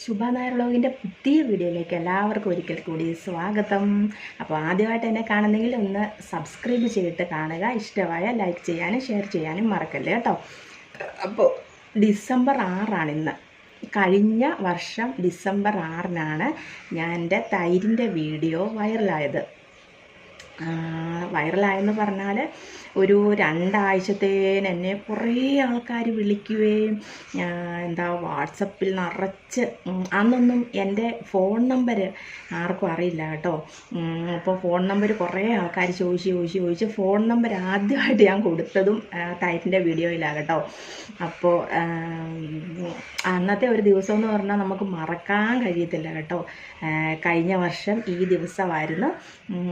ശുഭ നായർ വ്ളോഗിന്റെ പുതിയ വീഡിയോയിലേക്ക് എല്ലാവർക്കും ഒരിക്കൽ കൂടി സ്വാഗതം. അപ്പോൾ ആദ്യമായിട്ട് എന്നെ കാണുന്നെങ്കിൽ ഒന്ന് സബ്സ്ക്രൈബ് ചെയ്തിട്ട് കാണുക. ഇഷ്ടമായ ലൈക്ക് ചെയ്യാനും ഷെയർ ചെയ്യാനും മറക്കല്ലേ കേട്ടോ? അപ്പോൾ ഡിസംബർ ആറാണ് ഇന്ന്. കഴിഞ്ഞ വർഷം ഡിസംബർ ആറിനാണ് ഞാൻ എന്റെ തൈരിന്റെ വീഡിയോ വൈറലായത്. വൈറലായെന്ന് പറഞ്ഞാൽ ഒരു രണ്ടാഴ്ചത്തേന് എന്നെ കുറേ ആൾക്കാർ വിളിക്കുകയും എന്താ വാട്സപ്പിൽ നിറച്ച് അന്നൊന്നും എന്റെ ഫോൺ നമ്പർ ആർക്കും അറിയില്ല കേട്ടോ. അപ്പോൾ ഫോൺ നമ്പർ കുറേ ആൾക്കാർ ചോദിച്ച് ചോദിച്ച് ചോദിച്ച് ഫോൺ നമ്പർ ആദ്യമായിട്ട് ഞാൻ കൊടുത്തതും ടൈറ്റിന്റെ വീഡിയോയിലാണ് കേട്ടോ. അപ്പോൾ അന്നത്തെ ഒരു ദിവസം എന്ന് പറഞ്ഞാൽ നമുക്ക് മറക്കാൻ കഴിയത്തില്ല കേട്ടോ. കഴിഞ്ഞ വർഷം ഈ ദിവസമായിരുന്നു.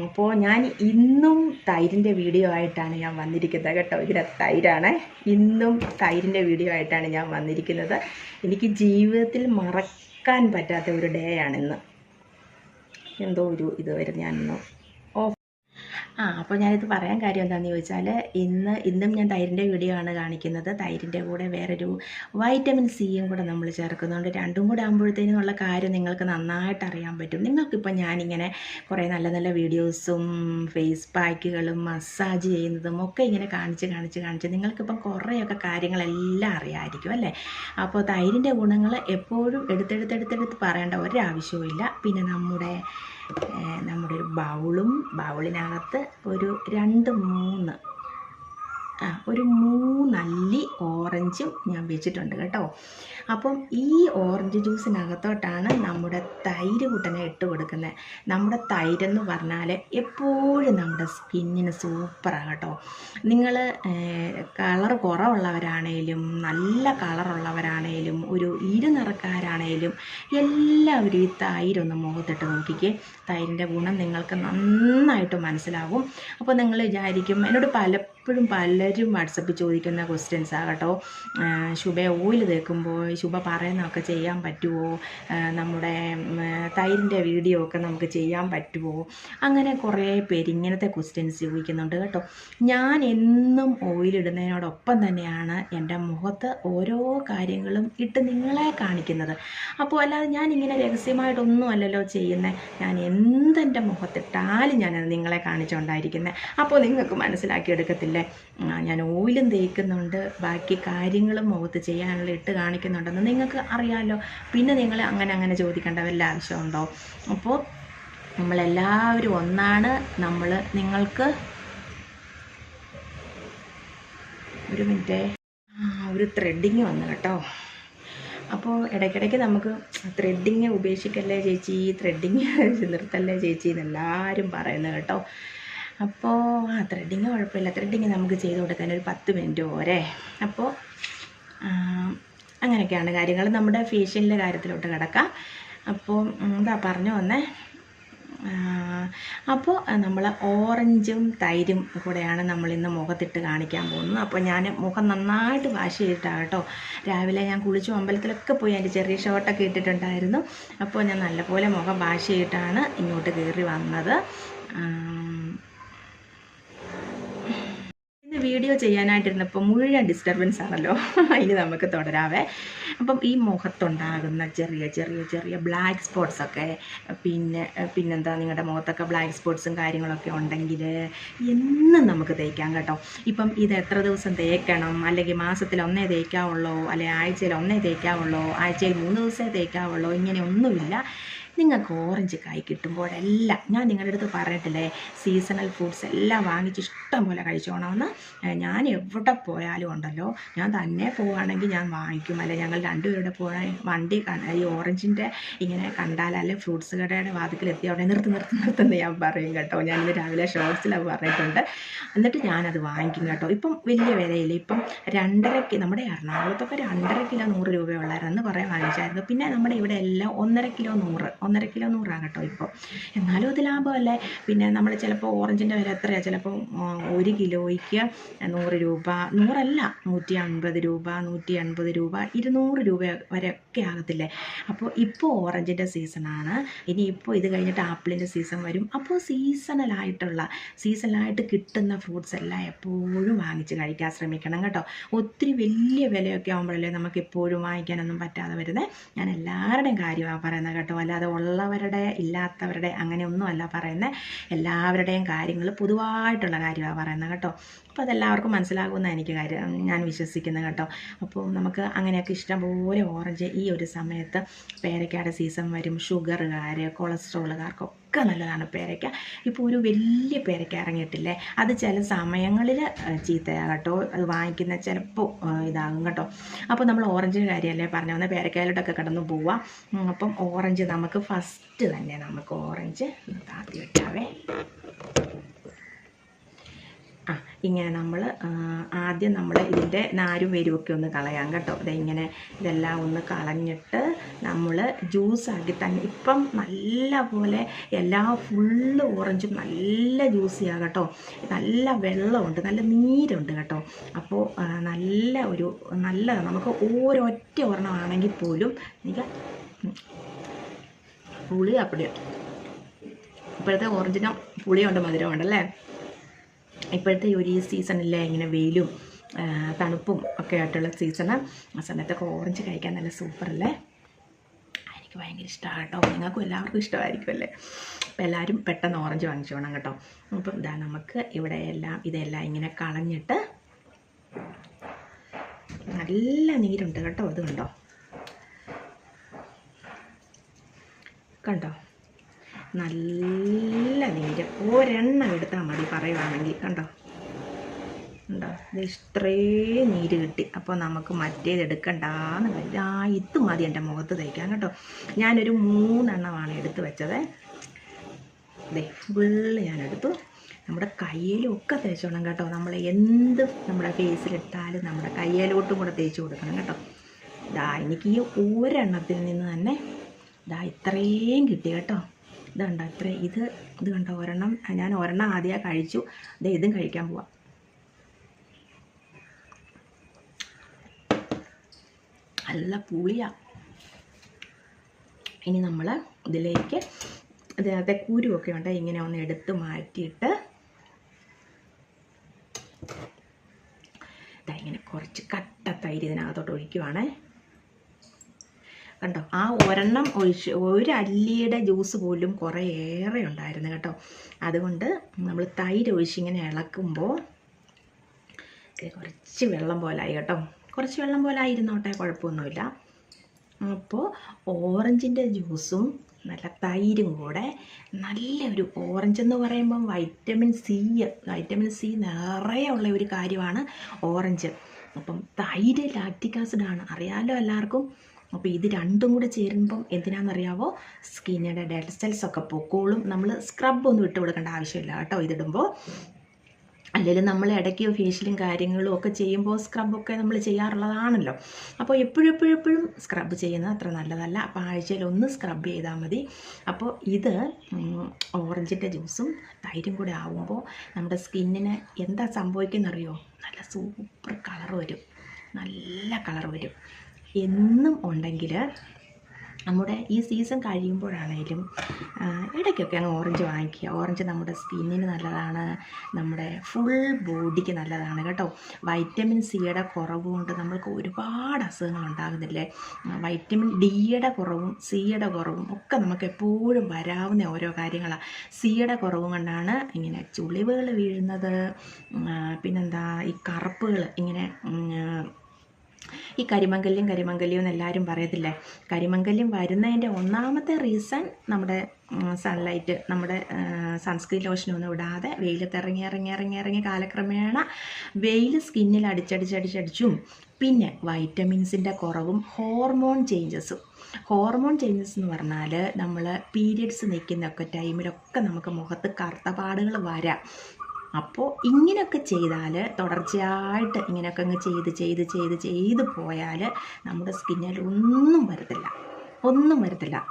അപ്പോൾ ഞാൻ ഇന്നും തൈരിന്റെ വീഡിയോ ആയിട്ടാണ് ഞാൻ വന്നിരിക്കുന്നത് കേട്ടോ. ഇതിനകത്ത് തൈരാണ്. ഇന്നും തൈരിന്റെ വീഡിയോ ആയിട്ടാണ് ഞാൻ വന്നിരിക്കുന്നത്. എനിക്ക് ജീവിതത്തിൽ മറക്കാൻ പറ്റാത്ത ഒരു ഡേ ആണ് ഇന്ന് എന്തോ ഒരു ഇതുവരെ വരും ഞാനിന്ന്. ആ അപ്പോൾ ഞാനിത് പറയാൻ കാര്യം എന്താണെന്ന് ചോദിച്ചാൽ ഇന്ന് ഇന്നും ഞാൻ തൈരിന്റെ വീഡിയോ ആണ് കാണിക്കുന്നത്. തൈരിന്റെ കൂടെ വേറൊരു വൈറ്റമിൻ സിയും കൂടെ നമ്മൾ ചേർക്കുന്നുണ്ട്. രണ്ടും കൂടെ ആകുമ്പോഴത്തേനുള്ള കാര്യം നിങ്ങൾക്ക് നന്നായിട്ട് അറിയാൻ പറ്റും. നിങ്ങൾക്കിപ്പോൾ ഞാനിങ്ങനെ കുറേ നല്ല നല്ല വീഡിയോസും ഫേസ് പാക്കുകളും മസാജ് ചെയ്യുന്നതും ഒക്കെ ഇങ്ങനെ കാണിച്ച് കാണിച്ച് കാണിച്ച് നിങ്ങൾക്കിപ്പം കുറേയൊക്കെ കാര്യങ്ങളെല്ലാം അറിയാമായിരിക്കും അല്ലേ? അപ്പോൾ തൈരിന്റെ ഗുണങ്ങൾ എപ്പോഴും എടുത്തെടുത്തെടുത്തെടുത്ത് പറയേണ്ട ഒരാവശ്യവും ഇല്ല പിന്നെ നമ്മുടെ നമ്മുടെ ഒരു ബൗളും ബൗളിനകത്ത് ഒരു രണ്ട് മൂന്ന് ആ ഒരു മൂന്നല്ലി ഓറഞ്ചും ഞാൻ വെച്ചിട്ടുണ്ട് കേട്ടോ. അപ്പം ഈ ഓറഞ്ച് ജ്യൂസിനകത്തോട്ടാണ് നമ്മുടെ തൈര് കൂട്ടനെ ഇട്ട് കൊടുക്കുന്നത്. നമ്മുടെ തൈരെന്ന് പറഞ്ഞാൽ എപ്പോഴും നമ്മുടെ സ്കിന്നിന് സൂപ്പറാണ് കേട്ടോ. നിങ്ങൾ കളർ കുറവുള്ളവരാണേലും നല്ല കളറുള്ളവരാണേലും ഒരു ഇരുനിറക്കാരാണേലും എല്ലാവരും ഈ തൈരൊന്ന് മുഖത്തിട്ട് നോക്കിക്കേ. തൈരിന്റെ ഗുണം നിങ്ങൾക്ക് നന്നായിട്ട് മനസ്സിലാകും അപ്പോൾ നിങ്ങൾ വിചാരിക്കും എന്നോട് പലപ്പോഴും പലരും വാട്സപ്പിൽ ചോദിക്കുന്ന ക്വസ്റ്റ്യൻസ് ആകട്ടോ കേട്ടോ. ശുഭ ഓയിൽ തേക്കുമ്പോൾ ശുഭ പറയുന്നതൊക്കെ ചെയ്യാൻ പറ്റുമോ നമ്മുടെ തൈരിന്റെ വീഡിയോ ഒക്കെ നമുക്ക് ചെയ്യാൻ പറ്റുമോ അങ്ങനെ കുറേ പേര് ഇങ്ങനത്തെ ക്വസ്റ്റ്യൻസ് ചോദിക്കുന്നുണ്ട് കേട്ടോ. ഞാൻ എന്നും ഓയിലിടുന്നതിനോടൊപ്പം തന്നെയാണ് എന്റെ മുഖത്ത് ഓരോ കാര്യങ്ങളും ഇട്ട് നിങ്ങളെ കാണിക്കുന്നത്. അപ്പോൾ അല്ലാതെ ഞാൻ ഇങ്ങനെ രഹസ്യമായിട്ടൊന്നും അല്ലല്ലോ ചെയ്യുന്നത് ഞാൻ എന്തെന്റെ മുഖത്തിട്ടാലും ഞാനത് നിങ്ങളെ കാണിച്ചുകൊണ്ടായിരിക്കുന്നത് അപ്പോൾ നിങ്ങൾക്ക് മനസ്സിലാക്കിയെടുക്കത്തില്ലേ ഞാൻ ഓയിലും തേക്കുന്നുണ്ട്. ബാക്കി കാര്യങ്ങളും മുഖത്ത് ചെയ്യാനുള്ള ഇട്ട് കാണിക്കുന്നുണ്ടെന്ന് നിങ്ങൾക്ക് അറിയാമല്ലോ പിന്നെ നിങ്ങൾ അങ്ങനെ അങ്ങനെ ചോദിക്കേണ്ട വല്ല ആവശ്യമുണ്ടോ? അപ്പോൾ നമ്മളെല്ലാവരും ഒന്നാണ് നമ്മൾ നിങ്ങൾക്ക് ഒരു മിനിറ്റേ. ഒരു ത്രെഡിങ് വന്നു കേട്ടോ. അപ്പോൾ ഇടയ്ക്കിടയ്ക്ക് നമുക്ക് ത്രെഡിങ് ഉപേക്ഷിക്കല്ലേ ചേച്ചി? ത്രെഡിങ് നിർത്തല്ലേ ചേച്ചി? എന്നെല്ലാവരും പറയുന്നത് കേട്ടോ. അപ്പോൾ ആ ത്രെഡിങ് കുഴപ്പമില്ല. ത്രെഡിങ് നമുക്ക് ചെയ്ത് കൊടുക്കാൻ ഒരു പത്ത് മിനിറ്റ് പോരെ. അപ്പോൾ അങ്ങനെയൊക്കെയാണ് കാര്യങ്ങൾ. നമ്മുടെ ഫേഷ്യലിന്റെ കാര്യത്തിലോട്ട് കിടക്കാം. അപ്പോൾ എന്താ പറഞ്ഞു വന്നേ. അപ്പോൾ നമ്മൾ ഓറഞ്ചും തൈരും കൂടെയാണ് നമ്മൾ ഇന്ന് മുഖത്തിട്ട് കാണിക്കാൻ പോകുന്നത്. അപ്പോൾ ഞാൻ മുഖം നന്നായിട്ട് വാഷ് ചെയ്തിട്ടാണ് കേട്ടോ. രാവിലെ ഞാൻ കുളിച്ചു അമ്പലത്തിലൊക്കെ പോയി അതിന്റെ ചെറിയ ഷോട്ടൊക്കെ ഇട്ടിട്ടുണ്ടായിരുന്നു. അപ്പോൾ ഞാൻ നല്ലപോലെ മുഖം വാഷ് ചെയ്തിട്ടാണ് ഇങ്ങോട്ട് കയറി വന്നത്. ഇന്ന് വീഡിയോ ചെയ്യാനായിട്ടിരുന്നപ്പോൾ മുഴുവൻ ഡിസ്റ്റർബൻസ് ആണല്ലോ. ഇനി നമുക്ക് തുടരാവേ. അപ്പം ഈ മുഖത്തുണ്ടാകുന്ന ചെറിയ ചെറിയ ചെറിയ ബ്ലാക്ക് സ്പോട്ട്സ് ഒക്കെ പിന്നെ പിന്നെന്താ നിങ്ങളുടെ മുഖത്തൊക്കെ ബ്ലാക്ക് സ്പോട്ട്സും കാര്യങ്ങളൊക്കെ ഉണ്ടെങ്കിൽ എന്നും നമുക്ക് തേക്കാം കേട്ടോ. ഇപ്പം ഇത് എത്ര ദിവസം തേക്കണം? അല്ലെങ്കിൽ മാസത്തിൽ ഒന്നേ തേക്കാവുള്ളൂ? അല്ലെങ്കിൽ ആഴ്ചയിൽ ഒന്നേ തേക്കാവുള്ളൂ? ആഴ്ചയിൽ മൂന്ന് ദിവസമേ തേക്കാവുള്ളൂ? ഇങ്ങനെ ഒന്നുമില്ല. നിങ്ങൾക്ക് ഓറഞ്ച് കായ് കിട്ടുമ്പോഴെല്ലാം ഞാൻ നിങ്ങളുടെ അടുത്ത് പറഞ്ഞിട്ടില്ലേ സീസണൽ ഫ്രൂട്ട്സ് എല്ലാം വാങ്ങിച്ച് ഇഷ്ടം പോലെ കഴിച്ചോണമെന്ന് ഞാൻ എവിടെ പോയാലും ഉണ്ടല്ലോ. ഞാൻ തന്നെ പോവുകയാണെങ്കിൽ ഞാൻ വാങ്ങിക്കും. അല്ലെ ഞങ്ങൾ രണ്ടുപേരുടെ പോയാൽ വണ്ടി ഈ ഓറഞ്ചിന്റെ ഇങ്ങനെ കണ്ടാൽ അല്ലെ ഫ്രൂട്ട്സ് കടയുടെ വാതിക്കൽ അവിടെ നിർത്തി നിർത്തി നിർത്തുന്ന ഞാൻ പറയും കേട്ടോ. ഞാൻ ഇന്ന് രാവിലെ ഷോർട്സിൽ അത് പറഞ്ഞിട്ടുണ്ട്. എന്നിട്ട് ഞാനത് വാങ്ങിക്കും കേട്ടോ. ഇപ്പം വലിയ വിലയില്ല. ഇപ്പം രണ്ടര കിലോ നമ്മുടെ എറണാകുളത്തൊക്കെ രണ്ടര കിലോ നൂറ് രൂപയുള്ളായിരുന്നു കുറേ വാങ്ങിച്ചായിരുന്നു. പിന്നെ നമ്മുടെ ഇവിടെ എല്ലാം ഒന്നര കിലോ നൂറ് ഒന്നര കിലോ നൂറാണ് കേട്ടോ ഇപ്പോൾ. എന്നാലും അത് ലാഭമല്ലേ? പിന്നെ നമ്മൾ ചിലപ്പോൾ ഓറഞ്ചിന്റെ വില എത്രയാണ്? ചിലപ്പോൾ ഒരു കിലോയ്ക്ക് നൂറ് രൂപ നൂറല്ല നൂറ്റി അൻപത് രൂപ നൂറ്റി അൻപത് രൂപ ഇരുന്നൂറ് രൂപ വരെയൊക്കെ ആകത്തില്ലേ? അപ്പോൾ ഇപ്പോൾ ഓറഞ്ചിന്റെ സീസണാണ്. ഇനി ഇപ്പോൾ ഇത് കഴിഞ്ഞിട്ട് ആപ്പിളിന്റെ സീസൺ വരും. അപ്പോൾ സീസണലായിട്ടുള്ള സീസണലായിട്ട് കിട്ടുന്ന ഫ്രൂട്ട്സ് എല്ലാം എപ്പോഴും വാങ്ങിച്ച് കഴിക്കാൻ ശ്രമിക്കണം കേട്ടോ. ഒത്തിരി വലിയ വിലയൊക്കെ ആകുമ്പോഴല്ലേ നമുക്ക് എപ്പോഴും വാങ്ങിക്കാനൊന്നും പറ്റാതെ വരുന്നത് ഞാൻ എല്ലാവരുടെയും കാര്യമാണ് പറയുന്നത് കേട്ടോ. അല്ലാതെ ഉള്ളവരുടെ ഇല്ലാത്തവരുടെ അങ്ങനെയൊന്നുമല്ല പറയുന്നത് എല്ലാവരുടെയും കാര്യങ്ങൾ പൊതുവായിട്ടുള്ള കാര്യമാണ് പറയുന്നത് കേട്ടോ. അപ്പോൾ അതെല്ലാവർക്കും മനസ്സിലാകുമെന്ന് എനിക്ക് കാര്യം ഞാൻ വിശ്വസിക്കുന്നത് കേട്ടോ. അപ്പോൾ നമുക്ക് അങ്ങനെയൊക്കെ ഇഷ്ടംപോലെ ഓറഞ്ച് ഈ ഒരു സമയത്ത് പേരയ്ക്കാട് സീസൺ വരും. ഷുഗറുകാർ കൊളസ്ട്രോളുകാർക്കൊക്കെ നല്ലതാണ് പേരയ്ക്ക. ഇപ്പോൾ ഒരു വലിയ പേരയ്ക്ക ഇറങ്ങിയിട്ടില്ലേ? അത് ചില സമയങ്ങളിൽ ചീത്തയാകട്ടോ. അത് വാങ്ങിക്കുന്ന ചിലപ്പോൾ ഇതാകും കേട്ടോ. അപ്പോൾ നമ്മൾ ഓറഞ്ച് കാര്യമല്ലേ പറഞ്ഞു വന്ന? പേരക്കായിലോട്ടൊക്കെ കിടന്നു പോവാം. അപ്പം ഓറഞ്ച് നമുക്ക് ഫസ്റ്റ് തന്നെ നമുക്ക് ഓറഞ്ച് താത്തി വെക്കാവേ. ഇങ്ങനെ നമ്മൾ ആദ്യം നമ്മൾ ഇതിന്റെ നാരും വേരുമൊക്കെ ഒന്ന് കളയാം കേട്ടോ. ഇത് ഇങ്ങനെ ഇതെല്ലാം ഒന്ന് കളഞ്ഞിട്ട് നമ്മൾ ജ്യൂസാക്കി തന്നെ ഇപ്പം നല്ല പോലെ എല്ലാ ഫുള്ള് ഓറഞ്ചും നല്ല ജ്യൂസിയാണ് കേട്ടോ. നല്ല വെള്ളമുണ്ട് നല്ല നീരുണ്ട് കേട്ടോ. അപ്പോൾ നല്ല ഒരു നല്ല നമുക്ക് ഓരോറ്റ ഒരെണ്ണമാണെങ്കിൽ പോലും എനിക്ക് പുളി അപ്പടിയാണ് ഇപ്പോഴത്തെ ഓറഞ്ചിനും പുളിയുണ്ട് മധുരമുണ്ടല്ലേ ഇപ്പോഴത്തെ ഒരു സീസണില്ലേ ഇങ്ങനെ വെയിലും തണുപ്പും ഒക്കെ ആയിട്ടുള്ള സീസണ്. ആ സമയത്തൊക്കെ ഓറഞ്ച് കഴിക്കാൻ നല്ല സൂപ്പറല്ലേ? എനിക്ക് ഭയങ്കര ഇഷ്ടമാണ് കേട്ടോ. നിങ്ങൾക്കും എല്ലാവർക്കും ഇഷ്ടമായിരിക്കും അല്ലേ? അപ്പോൾ എല്ലാവരും പെട്ടെന്ന് ഓറഞ്ച് വാങ്ങിച്ചു വേണം കേട്ടോ. അപ്പം ഇതാ നമുക്ക് ഇവിടെ എല്ലാം ഇതെല്ലാം ഇങ്ങനെ കളഞ്ഞിട്ട് നല്ല നീരുണ്ട് കേട്ടോ. അതുകൊണ്ടോ കണ്ടോ? കണ്ടോ? നല്ല നീര്. ഒരെണ്ണം എടുത്താൽ മതി പറയുവാണെങ്കിൽ. കണ്ടോ? ഉണ്ടോ ഇത് ഇത്രയും നീര് കിട്ടി. അപ്പോൾ നമുക്ക് മറ്റേത് എടുക്കണ്ടെന്ന് കരുതി. ആ ഇത് മതി എന്റെ മുഖത്ത് തേക്കാൻ കേട്ടോ. ഞാനൊരു മൂന്നെണ്ണമാണ് എടുത്ത് വെച്ചത്. ദേ ഫുള്ള് ഞാനെടുത്തു. നമ്മുടെ കയ്യിലും ഒക്കെ തേച്ചോണം കേട്ടോ. നമ്മൾ എന്ത് നമ്മുടെ ഫേസിലിട്ടാലും നമ്മുടെ കയ്യിലോട്ടും കൂടെ തേച്ച് കൊടുക്കണം കേട്ടോ. ദാ എനിക്ക് ഈ ഒരെണ്ണത്തിൽ നിന്ന് തന്നെ ദാ ഇത്രയും കിട്ടി കേട്ടോ. ഇതുണ്ടോ ഇത്ര ഇത് ഇത് കണ്ടോ ഒരെണ്ണം ഞാൻ ഒരെണ്ണം ആദ്യം കഴിച്ചു. ദേ ഇതും കഴിക്കാൻ പോവാം. നല്ല പുളിയാ. ഇനി നമ്മൾ ഇതിലേക്ക് ഇതിനകത്തെ കുരുവൊക്കെ ഉണ്ട് ഇങ്ങനെ ഒന്ന് എടുത്ത് മാറ്റിയിട്ട് ഇതാ ഇങ്ങനെ കുറച്ച് കട്ട തൈര് ഇതിനകത്തോട്ട് ഒഴിക്കുവാണേ. കണ്ടോ? ആ ഒരെണ്ണം ഒഴിച്ച് ഒരു അല്ലിയുടെ ജ്യൂസ് പോലും കുറേ ഏറെ ഉണ്ടായിരുന്നു കേട്ടോ. അതുകൊണ്ട് നമ്മൾ തൈര് ഒഴിച്ചിങ്ങനെ ഇളക്കുമ്പോൾ കുറച്ച് വെള്ളം പോലായി കേട്ടോ. കുറച്ച് വെള്ളം പോലെ ആയിരുന്നോട്ടെ കുഴപ്പമൊന്നുമില്ല. അപ്പോൾ ഓറഞ്ചിന്റെ ജ്യൂസും നല്ല തൈരും കൂടെ നല്ലൊരു ഓറഞ്ച് എന്ന് പറയുമ്പം വൈറ്റമിൻ സി വൈറ്റമിൻ സി നിറയെ ഉള്ള ഒരു കാര്യമാണ് ഓറഞ്ച്. അപ്പം തൈര് ലാക്റ്റിക് ആസിഡാണ്. അറിയാമല്ലോ എല്ലാവർക്കും? അപ്പോൾ ഇത് രണ്ടും കൂടെ ചേരുമ്പം എന്തിനാണെന്നറിയാവോ സ്കിന്നിന്റെ ഡെഡ് സെൽസ് ഒക്കെ പൊക്കോളും. നമ്മൾ സ്ക്രബ് ഒന്നും ഇട്ട് കൊടുക്കേണ്ട ആവശ്യമില്ല കേട്ടോ ഇതിടുമ്പോൾ അല്ലെങ്കിൽ നമ്മൾ ഇടയ്ക്ക് ഫേഷ്യലും കാര്യങ്ങളും ഒക്കെ ചെയ്യുമ്പോൾ സ്ക്രബൊക്കെ നമ്മൾ ചെയ്യാറുള്ളതാണല്ലോ. അപ്പോൾ എപ്പോഴും എപ്പോഴും സ്ക്രബ് ചെയ്യുന്നത് അത്ര നല്ലതല്ല. അപ്പോൾ ആഴ്ചയിൽ ഒന്ന് സ്ക്രബ് ചെയ്താൽ മതി. അപ്പോൾ ഇത് ഓറഞ്ചിന്റെ ജ്യൂസും തൈരും കൂടെ ആവുമ്പോൾ നമ്മുടെ സ്കിന്നിന് എന്താ സംഭവിക്കുന്നറിയോ? നല്ല സൂപ്പർ കളർ വരും. നല്ല കളർ വരും. എന്നും ഉണ്ടെങ്കിൽ നമ്മുടെ ഈ സീസൺ കഴിയുമ്പോഴാണേലും ഇടയ്ക്കൊക്കെ അങ്ങ് ഓറഞ്ച് വാങ്ങിക്കുക. ഓറഞ്ച് നമ്മുടെ സ്കിന്നിന് നല്ലതാണ് നമ്മുടെ ഫുൾ ബോഡിക്ക് നല്ലതാണ് കേട്ടോ. വൈറ്റമിൻ സിയുടെ കുറവ് കൊണ്ട് നമ്മൾക്ക് ഒരുപാട് അസുഖങ്ങൾ ഉണ്ടാകുന്നില്ലേ? വൈറ്റമിൻ ഡിയുടെ കുറവും സിയുടെ കുറവും ഒക്കെ നമുക്ക് എപ്പോഴും വരാവുന്ന ഓരോ കാര്യങ്ങളാണ് സിയുടെ കുറവും കൊണ്ടാണ് ഇങ്ങനെ ചുളിവുകൾ വീഴുന്നത് പിന്നെന്താ ഈ കറുപ്പുകൾ ഇങ്ങനെ ഈ കരിമംഗല്യം കരിമംഗല്യം എന്ന് എല്ലാവരും പറയത്തില്ലേ? കരിമംഗല്യം വരുന്നതിന്റെ ഒന്നാമത്തെ റീസൺ നമ്മുടെ സൺലൈറ്റ് നമ്മുടെ സൺസ്ക്രീൻ ലോഷനൊന്നും ഇടാതെ വെയിലത്ത് ഇറങ്ങി ഇറങ്ങി ഇറങ്ങി ഇറങ്ങി കാലക്രമേണ വെയിൽ സ്കിന്നിൽ അടിച്ചടിച്ചടിച്ചടിച്ചും പിന്നെ വൈറ്റമിൻസിന്റെ കുറവും ഹോർമോൺ ചേഞ്ചസും ഹോർമോൺ ചേഞ്ചസ് എന്ന് പറഞ്ഞാൽ നമ്മൾ പീരിയഡ്സ് നിൽക്കുന്നൊക്കെ ടൈമിലൊക്കെ നമുക്ക് മുഖത്ത് കറുത്ത പാടുകൾ വരാം. അപ്പോൾ ഇങ്ങനെയൊക്കെ ചെയ്താൽ തുടർച്ചയായിട്ട് ഇങ്ങനെയൊക്കെ അങ്ങ് ചെയ്ത് ചെയ്ത് ചെയ്ത് ചെയ്ത് പോയാൽ നമ്മുടെ സ്കിന്നിൽ ഒന്നും വരത്തില്ല. ഒന്നും വരത്തില്ല.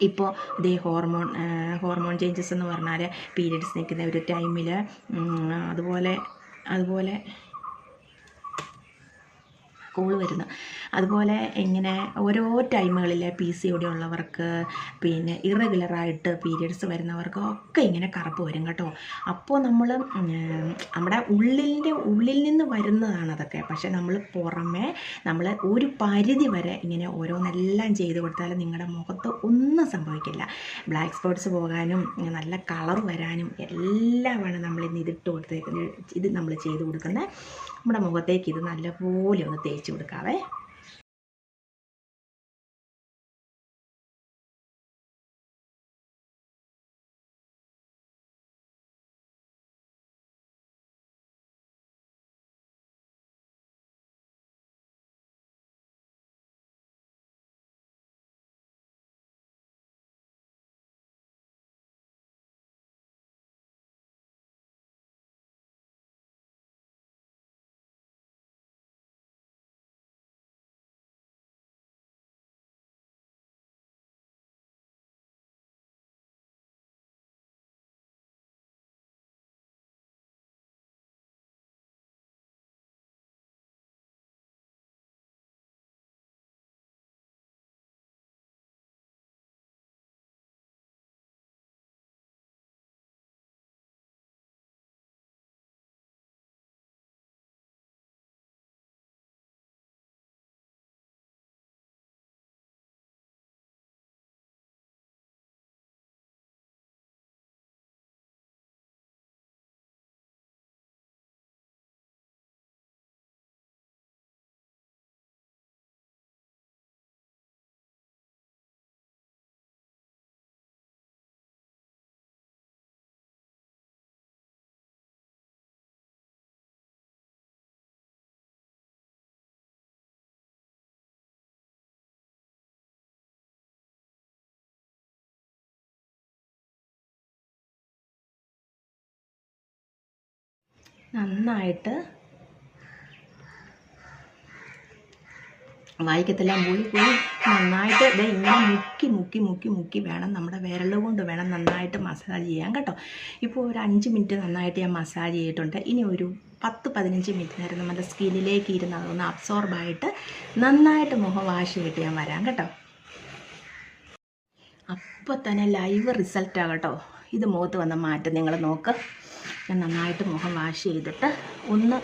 ഇപ്പോൾ ഇതേ ഹോർമോൺ ഹോർമോൺ ചേഞ്ചസ് എന്ന് പറഞ്ഞാൽ പീരീഡ്സ് നിൽക്കുന്ന ഒരു ടൈമിൽ അതുപോലെ അതുപോലെ കോൾ വരുന്നത് അതുപോലെ ഇങ്ങനെ ഓരോ ടൈമുകളിൽ പി സി ഉള്ളവർക്ക് പിന്നെ ഇറഗുലറായിട്ട് പീരിയഡ്സ് വരുന്നവർക്ക് ഒക്കെ ഇങ്ങനെ കറുപ്പ് വരും കേട്ടോ. അപ്പോൾ നമ്മൾ നമ്മുടെ ഉള്ളിന്റെ ഉള്ളിൽ നിന്ന് വരുന്നതാണ് അതൊക്കെ. പക്ഷേ നമ്മൾ പുറമേ നമ്മൾ ഒരു പരിധി വരെ ഇങ്ങനെ ഓരോന്നെല്ലാം ചെയ്ത് കൊടുത്താൽ നിങ്ങളുടെ മുഖത്ത് ഒന്നും സംഭവിക്കില്ല. ബ്ലാക്ക് സ്പോട്ട്സ് പോകാനും നല്ല കളർ വരാനും എല്ലാമാണ് നമ്മൾ ഇന്ന് ഇതിട്ട് കൊടുത്തേക്കുന്നത് ഇത് നമ്മൾ ചെയ്ത് കൊടുക്കുന്നത് നമ്മുടെ മുഖത്തേക്ക് ഇത് നല്ലപോലെ ഒന്ന് തേച്ച് കൊടുക്കാവേ. നന്നായിട്ട് വായിക്കത്തെല്ലാം പോയി പോയി നന്നായിട്ട് ഇത് ഇങ്ങനെ മുക്കി മുക്കി മുക്കി മുക്കി വേണം നമ്മുടെ വിരൽ കൊണ്ട് വേണം നന്നായിട്ട് മസാജ് ചെയ്യാൻ കേട്ടോ. ഇപ്പോൾ ഒരു അഞ്ച് മിനിറ്റ് നന്നായിട്ട് ഞാൻ മസാജ് ചെയ്തിട്ടുണ്ട്. ഇനി ഒരു പത്ത് പതിനഞ്ച് മിനിറ്റ് നേരം നമ്മുടെ സ്കിന്നിലേക്ക് ഇരുന്ന് അതൊന്ന് അബ്സോർബായിട്ട് നന്നായിട്ട് മുഖം വാഷ് ചെയ്തിട്ട് ഞാൻ വരാം കേട്ടോ. അപ്പോൾ തന്നെ ലൈവ് റിസൾട്ടാണ് കേട്ടോ. ഇത് മുഖത്ത് വന്ന മാറ്റം നിങ്ങൾ നോക്ക്. ഞാൻ നന്നായിട്ട് മുഖം വാഷ് ചെയ്തിട്ട് ഒന്ന്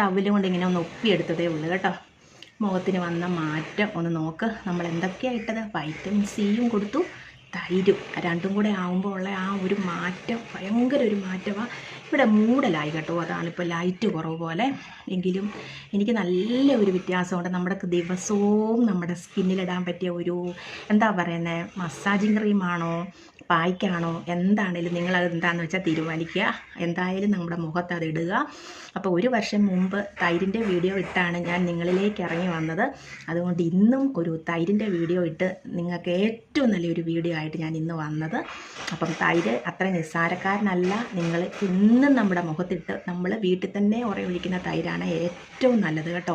ടവൽ കൊണ്ട് ഇങ്ങനെ ഒന്ന് ഒപ്പിയെടുത്തതേ ഉള്ളൂ കേട്ടോ. മുഖത്തിന് വന്ന മാറ്റം ഒന്ന് നോക്ക്. നമ്മൾ എന്തൊക്കെയാണ് ഇട്ടത്? വൈറ്റമിൻ സിയും കൊടുത്തു. തൈരും. രണ്ടും കൂടെ ആകുമ്പോൾ ഉള്ള ആ ഒരു മാറ്റം ഭയങ്കര ഒരു മാറ്റമാണ് ഇവിടെ മൂടലായി കേട്ടോ. അതാണ് അതാണിപ്പോൾ ലൈറ്റ് കുറവ് പോലെ. എങ്കിലും എനിക്ക് നല്ല ഒരു വ്യത്യാസമുണ്ട്. നമ്മുടെ ദിവസവും നമ്മുടെ സ്കിന്നിലിടാൻ പറ്റിയ ഒരു എന്താ പറയുന്നത് മസാജിങ് ക്രീമാണോ പായ്ക്കാണോ എന്താണേലും നിങ്ങളത് എന്താണെന്ന് വെച്ചാൽ തീരുമാനിക്കുക. എന്തായാലും നമ്മുടെ മുഖത്ത് അത് ഇടുക. അപ്പോൾ ഒരു വർഷം മുമ്പ് തൈരിന്റെ വീഡിയോ ഇട്ടാണ് ഞാൻ നിങ്ങളിലേക്ക് ഇറങ്ങി വന്നത്. അതുകൊണ്ട് ഇന്നും ഒരു തൈരിന്റെ വീഡിയോ ഇട്ട് നിങ്ങൾക്ക് ഏറ്റവും നല്ലൊരു വീഡിയോ ആയിട്ട് ഞാൻ ഇന്ന് വന്നത്. അപ്പം തൈര് അത്ര നിസ്സാരക്കാരനല്ല. നിങ്ങൾ ഇന്നും നമ്മുടെ മുഖത്തിട്ട് നമ്മൾ വീട്ടിൽ തന്നെ ഉറയൊഴിക്കുന്ന തൈരാണ് ഏറ്റവും നല്ലത് കേട്ടോ.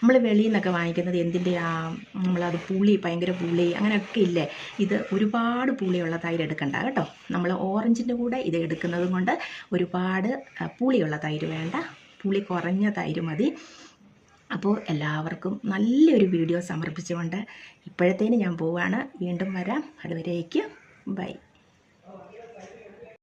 നമ്മൾ വെളിയിൽ നിന്നൊക്കെ വാങ്ങിക്കുന്നത് എന്തിന്റെ ആ നമ്മളത് പുളി ഭയങ്കര പുളി അങ്ങനെയൊക്കെ ഇല്ലേ? ഇത് ഒരുപാട് പുളിയുള്ള തൈര് എടുക്കണ്ട കേട്ടോ. നമ്മൾ ഓറഞ്ചിന്റെ കൂടെ ഇത് എടുക്കുന്നത് കൊണ്ട് ഒരുപാട് പുളിയുള്ള തൈര് വേണ്ട. പുളി കുറഞ്ഞ തൈര് മതി. അപ്പോൾ എല്ലാവർക്കും നല്ലൊരു വീഡിയോ സമർപ്പിച്ചുകൊണ്ട് ഇപ്പോഴത്തേന് ഞാൻ പോവാണ്. വീണ്ടും വരാം. അതുവരേക്ക് ബൈ.